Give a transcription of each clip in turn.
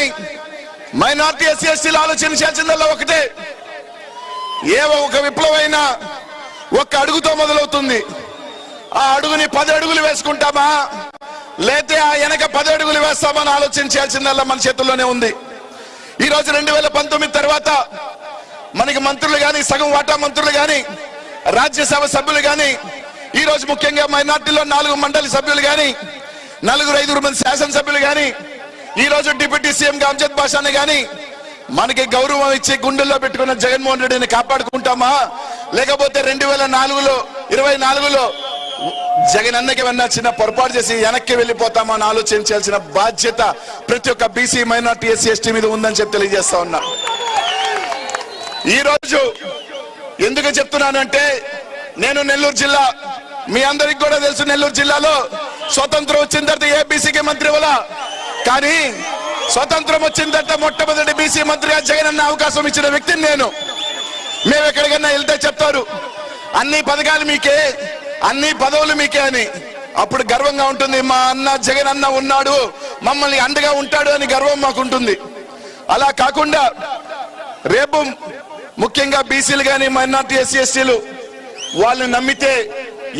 కానీ minority SC ఎస్టీలు ఆలోచించాల్సిందల్లా ఒకటే. ఏ ఒక విప్లవైనా ఒక్క అడుగుతో మొదలవుతుంది. ఆ అడుగుని పది అడుగులు వేసుకుంటామా? లేతే ఆ వెనక పది అడుగులు వేస్తామని ఆలోచించాల్సిందల్లా మన చేతుల్లోనే ఉంది. ఈ రోజు రెండు వేల పంతొమ్మిది తర్వాత మనకి మంత్రులు కానీ సగం వాటా మంత్రులు గాని రాజ్యసభ సభ్యులు కానీ ఈ రోజు ముఖ్యంగా మైనార్టీలో నాలుగు మండలి సభ్యులు కానీ నలుగురు ఐదుగురు మంది శాసనసభ్యులు కానీ ఈ రోజు డిప్యూటీ సీఎం గా అంజద్ బాషాని గాని మనకి గౌరవం ఇచ్చి గుండెల్లో పెట్టుకున్న జగన్మోహన్ రెడ్డిని కాపాడుకుంటామా? లేకపోతే రెండు వేల నాలుగులో ఇరవై నాలుగులో జగన్ అన్నకి ఏమన్నా చిన్న పొరపాటు చేసి వెనక్కి వెళ్ళిపోతామా అని ఆలోచించాల్సిన బాధ్యత ప్రతి ఒక్క బీసీ మైనార్టీ ఎస్సీ ఎస్టీ మీద ఉందని చెప్పి తెలియజేస్తా ఉన్నా. ఈ రోజు ఎందుకు చెప్తున్నానంటే నేను నెల్లూరు జిల్లా మీ అందరికి కూడా తెలుసు నెల్లూరు జిల్లాలో స్వతంత్రం వచ్చిన తర్వాత ఏబీసీకి మంత్రి వల్ల కానీ స్వతంత్రం వచ్చిన తర్వాత మొట్టమొదటి బీసీ మంత్రిగా జగన్ అన్న అవకాశం ఇచ్చిన వ్యక్తిని నేను. మేము ఎక్కడికన్నా వెళ్తే చెప్తారు అన్ని పథకాలు మీకే అన్ని పదవులు మీకే అని. అప్పుడు గర్వంగా ఉంటుంది మా అన్న జగన్ అన్న ఉన్నాడు మమ్మల్ని అండగా ఉంటాడు అని గర్వం మాకుంటుంది. అలా కాకుండా రేపు ముఖ్యంగా బీసీలు కానీ మైనార్టీ ఎస్సీ ఎస్టీలు వాళ్ళని నమ్మితే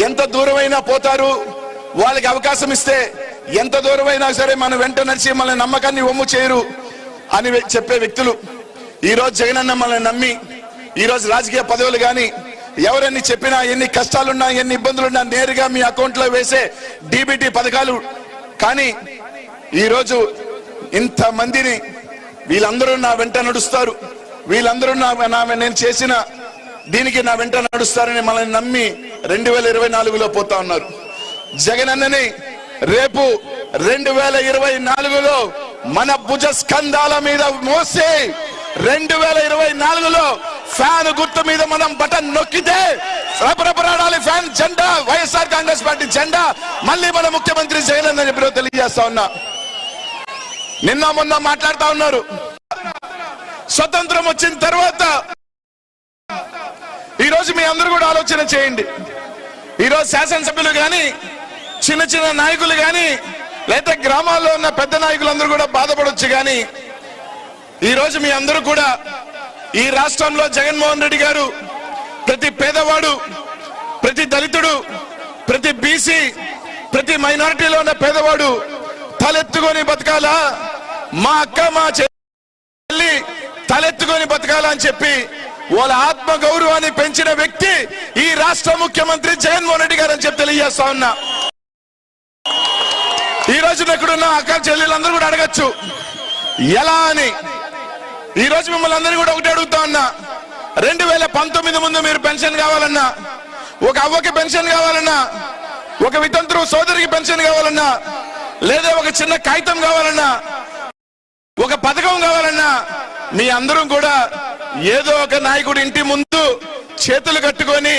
ఎంత దూరమైనా పోతారు వాళ్ళకి అవకాశం ఇస్తే ఎంత దూరమైనా సరే మన వెంట నడిచి మన నమ్మకాన్ని ఒమ్ము చేయరు అని చెప్పే వ్యక్తులు. ఈ రోజు జగనన్న మనల్ని నమ్మి ఈ రోజు రాజకీయ పదవులు కానీ ఎవరన్ని చెప్పినా ఎన్ని కష్టాలున్నా ఎన్ని ఇబ్బందులున్నా నేరుగా మీ అకౌంట్లో వేసే డీబీటీ పథకాలు. కానీ ఈ రోజు ఇంత మందిని వీళ్ళందరూ నా వెంట నడుస్తారు. వీళ్ళందరూ నా నా నేను చేసిన దీనికి నా వెంట నడుస్తారని మనల్ని నమ్మి రెండు వేల ఇరవై నాలుగులో పోతా ఉన్నారు. జగన్ అన్నని రేపు రెండు వేల ఇరవై నాలుగులో మన భుజ స్కంధాల మీద మోసి రెండు వేల ఇరవై నాలుగులో ఫ్యాన్ గుర్తు మీద మనం బటన్ నొక్కితే రపరపరాడాలి ఫ్యాన్ జెండా వైఎస్ఆర్ కాంగ్రెస్ పార్టీ జెండా. మళ్ళీ మన ముఖ్యమంత్రి జగన్ చెప్పి తెలియజేస్తా ఉన్నా. నిన్న మొన్న మాట్లాడుతా ఉన్నారు. స్వతంత్రం వచ్చిన తర్వాత ఈ రోజు మీ అందరూ కూడా ఆలోచన చేయండి. ఈ రోజు శాసనసభ్యులు కానీ చిన్న చిన్న నాయకులు కానీ లేదా గ్రామాల్లో ఉన్న పెద్ద నాయకులందరూ కూడా బాధపడొచ్చు కానీ ఈ రోజు మీ అందరూ కూడా ఈ రాష్ట్రంలో జగన్మోహన్ రెడ్డి గారు ప్రతి పేదవాడు ప్రతి దళితుడు ప్రతి బీసీ ప్రతి మైనారిటీలో ఉన్న పేదవాడు తలెత్తుకొని బతకాలా? మా అక్క మా చెల్లి తలెత్తుకొని బతకాలని చెప్పి వాళ్ళ ఆత్మ గౌరవాన్ని పెంచిన వ్యక్తి ఈ రాష్ట్ర ముఖ్యమంత్రి జగన్మోహన్ రెడ్డి గారు అని చెప్పి తెలియజేస్తా ఉన్నా. ఈ రోజు ఇక్కడున్న అక్క చెల్లెలందరూ కూడా అడగచ్చు. ఎలా అని. ఈ రోజు మిమ్మల్ని అందరినీ కూడా ఒకటి అడుగుతా ఉన్నా. రెండు వేల పంతొమ్మిది ముందు మీరు పెన్షన్ కావాలన్నా ఒక అవ్వకి పెన్షన్ కావాలన్నా ఒక వితంతు సోదరికి పెన్షన్ కావాలన్నా లేదా ఒక చిన్న కాగితం కావాలన్నా ఒక పథకం కావాలన్నా మీ అందరం కూడా ఏదో ఒక నాయకుడి ఇంటి ముందు చేతులు కట్టుకొని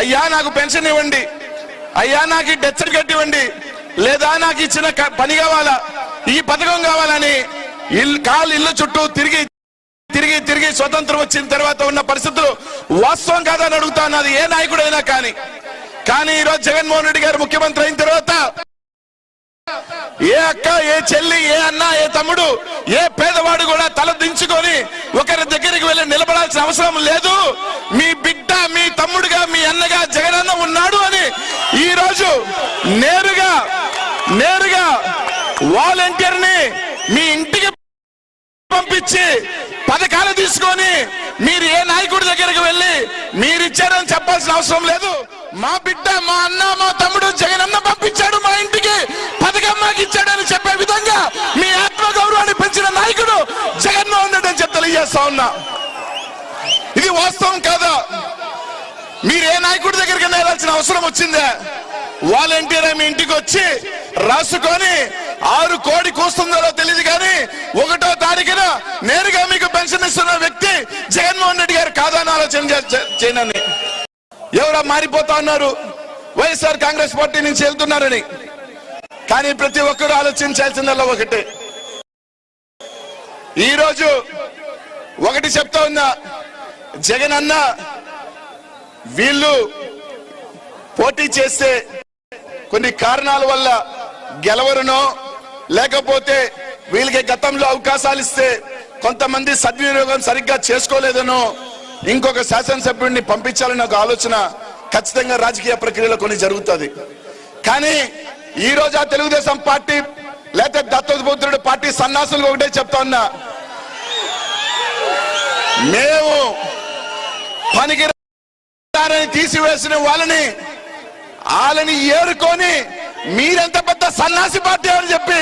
అయ్యా నాకు పెన్షన్ ఇవ్వండి. అయ్యా నాకు డెత్ సర్టిఫికెట్ ఇవ్వండి లేదా నాకు ఇచ్చిన క- పని కావాలా? ఈ పథకం కావాలని ఇల్లు కాలు ఇల్లు చుట్టూ తిరిగి తిరిగి తిరిగి స్వతంత్రం వచ్చిన తర్వాత ఉన్న పరిస్థితులు వాస్తవం కాదని అడుగుతా ఉన్నది. ఏ నాయకుడైనా కానీ. కానీ ఈరోజు జగన్మోహన్ రెడ్డి గారు ముఖ్యమంత్రి అయిన తర్వాత ఏ అక్క ఏ చెల్లి ఏ అన్న ఏ తమ్ముడు ఏ పేదవాడు కూడా తల దించుకొని ఒకరి దగ్గరికి వెళ్ళి నిలబడాల్సిన అవసరం లేదు. మీ బిడ్డ మీ తమ్ముడుగా మీ అన్నగా జగనన్న ఉన్నాడు అని ఈ రోజు నేరుగా నేరుగా వాలంటీర్ని మీ ఇంటికి పంపించి పథకాలు తీసుకొని మీరు ఏ నాయకుడి దగ్గరికి వెళ్ళి మీరు ఇచ్చారని చెప్పాల్సిన అవసరం లేదు. మా బిడ్డ మా అన్న మా తమ్ముడు జగనన్న పంపించాడు మా ఇంటికి. పథకం మాకు ఇచ్చాడని చెప్పే విధంగా మీ ఆత్మ గౌరవాన్ని పెంచిన నాయకుడు జగన్మోహన్ రెడ్డి అని చెప్పి తెలియజేస్తా ఉన్నా. ఇది వాస్తవం కాదా? మీరు ఏ నాయకుడి దగ్గరికి వెళ్ళాల్సిన అవసరం వచ్చిందే? వాలంటీర్ మీ ఇంటికి వచ్చి రాసుకొని ఆరు కోడి కూస్తుందో తెలియదు కానీ ఒకటో తారీఖున నేరుగా మీకు పెన్షన్ ఇస్తున్న వ్యక్తి జగన్మోహన్ రెడ్డి గారు కాదా అని ఆలోచన చేయనని ఎవరో మారిపోతా ఉన్నారు. వైఎస్ఆర్ కాంగ్రెస్ పార్టీ నుంచి వెళ్తున్నారని. కానీ ప్రతి ఒక్కరూ ఆలోచించాల్సిందల్లా ఒకటే. ఈరోజు ఒకటి చెప్తా ఉన్నా జగన్ అన్న వీళ్ళు పోటీ చేస్తే కొన్ని కారణాల వల్ల గెలవరునో లేకపోతే వీళ్ళకి గతంలో అవకాశాలు ఇస్తే కొంతమంది సద్వినియోగం సరిగ్గా చేసుకోలేదనో ఇంకొక శాసనసభ్యుడిని పంపించాలని ఒక ఆలోచన ఖచ్చితంగా రాజకీయ ప్రక్రియలో కొన్ని జరుగుతుంది. కానీ ఈ రోజు ఆ తెలుగుదేశం పార్టీ లేక దత్తపుత్రుడు పార్టీ సన్నాసులు ఒకటే చెప్తా ఉన్నా. మేము పనికి తీసివేసిన వాళ్ళని వాళ్ళని ఏరుకొని మీరెంత పెద్ద సన్నాసి పార్టీ అని చెప్పి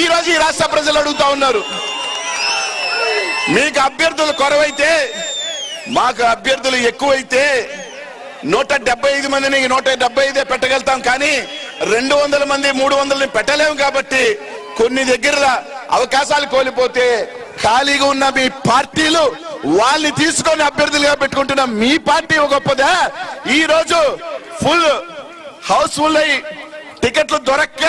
ఈ రోజు ఈ రాష్ట్ర ప్రజలు అడుగుతా ఉన్నారు. మీకు అభ్యర్థులు కొరవైతే మాకు అభ్యర్థులు ఎక్కువైతే నూట డెబ్బై ఐదు మందిని నూట డెబ్బై ఐదే పెట్టగలుగుతాం కానీ రెండు వందల మంది మూడు వందలని పెట్టలేము కాబట్టి కొన్ని దగ్గర అవకాశాలు కోల్పోతే ఖాళీగా ఉన్న మీ పార్టీలు వాళ్ళని తీసుకొని అభ్యర్థులుగా పెట్టుకుంటున్న మీ పార్టీ గొప్పదా? ఈ రోజు ఫుల్ హౌస్ఫుల్ అయి టికెట్లు దొరక్క.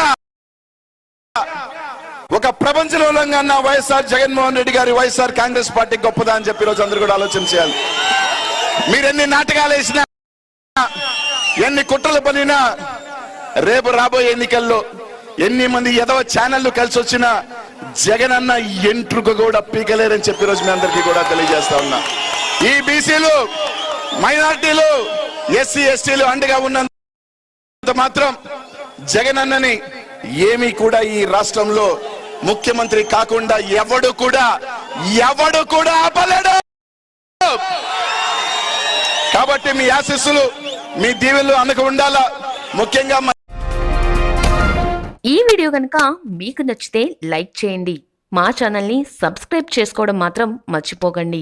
ఒక ప్రపంచంలో ఉన్న వైఎస్ఆర్ జగన్మోహన్ రెడ్డి గారి వైఎస్ఆర్ కాంగ్రెస్ పార్టీ గొప్పదా అని చెప్పి రోజు అందరూ కూడా ఆలోచన చేయాలి. మీరు ఎన్ని నాటకాలు వేసినా ఎన్ని కుట్రలు పనినా రేపు రాబోయే ఎన్నికల్లో ఎన్ని మంది ఎదవ ఛానళ్ళు కలిసి వచ్చినా జగన్ అన్న ఎంట్రుక కూడా పీకలేరని చెప్పి రోజు మీ అందరికీ కూడా తెలియజేస్తా ఉన్నా. ఈ బీసీలు మైనార్టీలు ఎస్సీ ఎస్టీలు అండగా ఉన్న మాత్రం జగన్ అన్నని ఏమీ కూడా ఈ రాష్ట్రంలో ముఖ్యమంత్రి కాకుండా ఎవడు కూడా ఎవడు కూడా ఆపలేడు. కాబట్టి మీ ఆశీస్సులు మీ దీవెలు అనకు ఉండాలా? ముఖ్యంగా ఈ వీడియో కనుక మీకు నచ్చితే లైక్ చేయండి. మా ఛానల్ని సబ్స్క్రైబ్ చేసుకోవడం మాత్రం మర్చిపోకండి.